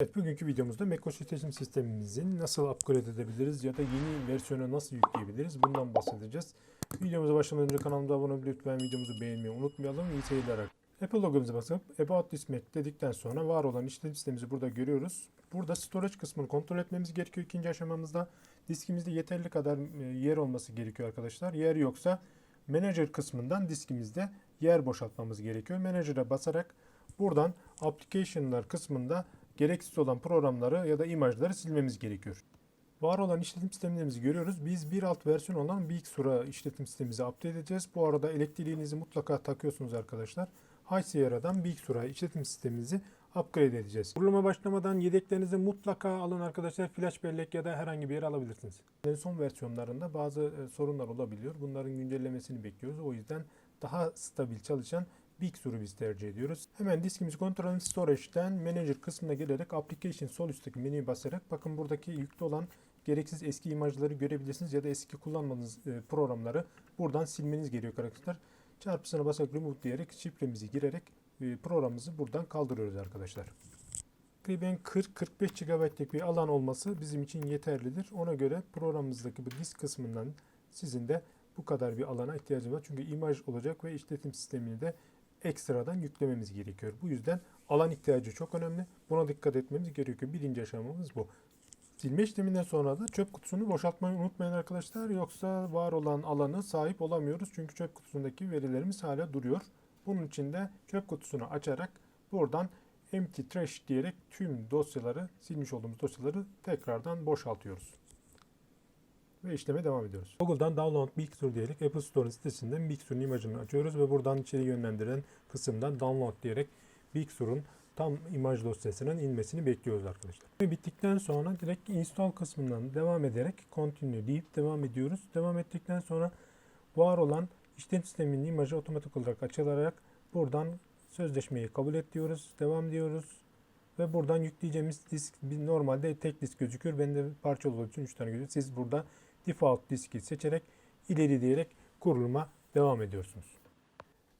Evet bugünkü videomuzda macOS işletim sistemimizin nasıl upgrade edebiliriz ya da yeni versiyona nasıl yükleyebiliriz bundan bahsedeceğiz. Videomuza başlamadan önce kanalımıza abone olup lütfen videomuzu beğenmeyi unutmayalım. İyi seyirler. Apple logomuza basıp About This Mac dedikten sonra var olan işletim sistemimizi burada görüyoruz. Burada storage kısmını kontrol etmemiz gerekiyor ikinci aşamamızda. Diskimizde yeterli kadar e, yer olması gerekiyor arkadaşlar. Yer yoksa Manager kısmından diskimizde yer boşaltmamız gerekiyor. Manager'a basarak buradan Application'lar kısmında gereksiz olan programları ya da imajları silmemiz gerekiyor. Var olan işletim sistemlerimizi görüyoruz. Biz bir alt versiyon olan Big Sur'a işletim sistemimizi update edeceğiz. Bu arada elektriğinizi mutlaka takıyorsunuz arkadaşlar. High Sierra'dan Big Sur'a işletim sistemimizi upgrade edeceğiz. Kuruluma başlamadan yedeklerinizi mutlaka alın arkadaşlar. Flash bellek ya da herhangi bir yere alabilirsiniz. En son versiyonlarında bazı e, sorunlar olabiliyor. Bunların güncellemesini bekliyoruz. O yüzden daha stabil çalışan Big Sur'u biz tercih ediyoruz. Hemen diskimizi kontrol edin. Storage'den Manager kısmına gelerek Application sol üstteki menüye basarak bakın buradaki yüklü olan gereksiz eski imajları görebilirsiniz ya da eski kullanmadığınız e, programları buradan silmeniz gerekiyor arkadaşlar. Çarpısına basarak remove diyerek şifremizi girerek e, programımızı buradan kaldırıyoruz arkadaşlar. Takriben 40-45 GB'lik bir alan olması bizim için yeterlidir. Ona göre programımızdaki bu disk kısmından sizin de bu kadar bir alana ihtiyacınız var. Çünkü imaj olacak ve işletim sistemini de ekstradan yüklememiz gerekiyor. Bu yüzden alan ihtiyacı çok önemli. Buna dikkat etmemiz gerekiyor. Birinci aşamamız bu. Silme işleminden sonra da çöp kutusunu boşaltmayı unutmayın arkadaşlar. Yoksa var olan alanı sahip olamıyoruz. Çünkü çöp kutusundaki verilerimiz hala duruyor. Bunun için de çöp kutusunu açarak buradan empty trash diyerek tüm dosyaları, silmiş olduğumuz dosyaları tekrardan boşaltıyoruz. Ve işleme devam ediyoruz. Google'dan download Sur diyerek Apple Store sitesinden Sur'un imajını açıyoruz ve buradan içeri yönlendiren kısımdan download diyerek Sur'un tam imaj dosyasının inmesini bekliyoruz arkadaşlar. Ve bittikten sonra direkt install kısmından devam ederek continue deyip devam ediyoruz. Devam ettikten sonra var olan işlem sisteminin imajı otomatik olarak açılarak buradan sözleşmeyi kabul et diyoruz. Devam diyoruz. Ve buradan yükleyeceğimiz disk normalde tek disk gözüküyor. Bende parçalı olduğu için 3 tane gözüküyor. Siz burada default diski seçerek ileri diyerek kuruluma devam ediyorsunuz.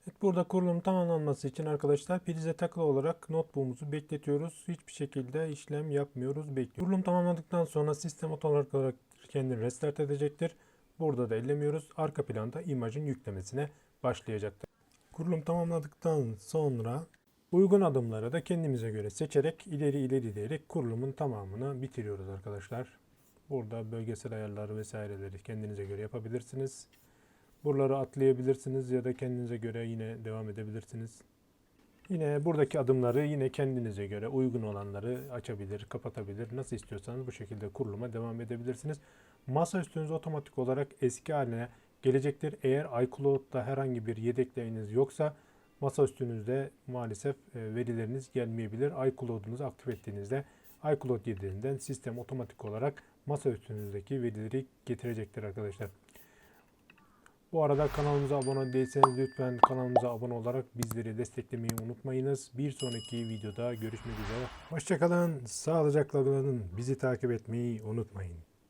Evet, burada kurulum tamamlanması için arkadaşlar prize takılı olarak notebook'umuzu bekletiyoruz. Hiçbir şekilde işlem yapmıyoruz, bekliyoruz. Kurulum tamamladıktan sonra sistem otomatik olarak kendini restart edecektir. Burada da ellemiyoruz. Arka planda imajın yüklemesine başlayacaktır. Kurulum tamamladıktan sonra uygun adımları da kendimize göre seçerek ileri ileri diyerek kurulumun tamamını bitiriyoruz arkadaşlar. Burada bölgesel ayarları vesaireleri kendinize göre yapabilirsiniz. Buraları atlayabilirsiniz ya da kendinize göre yine devam edebilirsiniz. Yine buradaki adımları yine kendinize göre uygun olanları açabilir, kapatabilir. Nasıl istiyorsanız bu şekilde kuruluma devam edebilirsiniz. Masa üstünüz otomatik olarak eski haline gelecektir. Eğer iCloud'da herhangi bir yedekleriniz yoksa masa üstünüzde maalesef e, verileriniz gelmeyebilir. iCloud'unuzu aktif ettiğinizde iCloud yedeğinden sistem otomatik olarak masa üstünüzdeki verileri getirecektir arkadaşlar. Bu arada kanalımıza abone değilseniz lütfen kanalımıza abone olarak bizleri desteklemeyi unutmayınız. Bir sonraki videoda görüşmek üzere. Hoşçakalın, sağlıcakla kalın, bizi takip etmeyi unutmayın.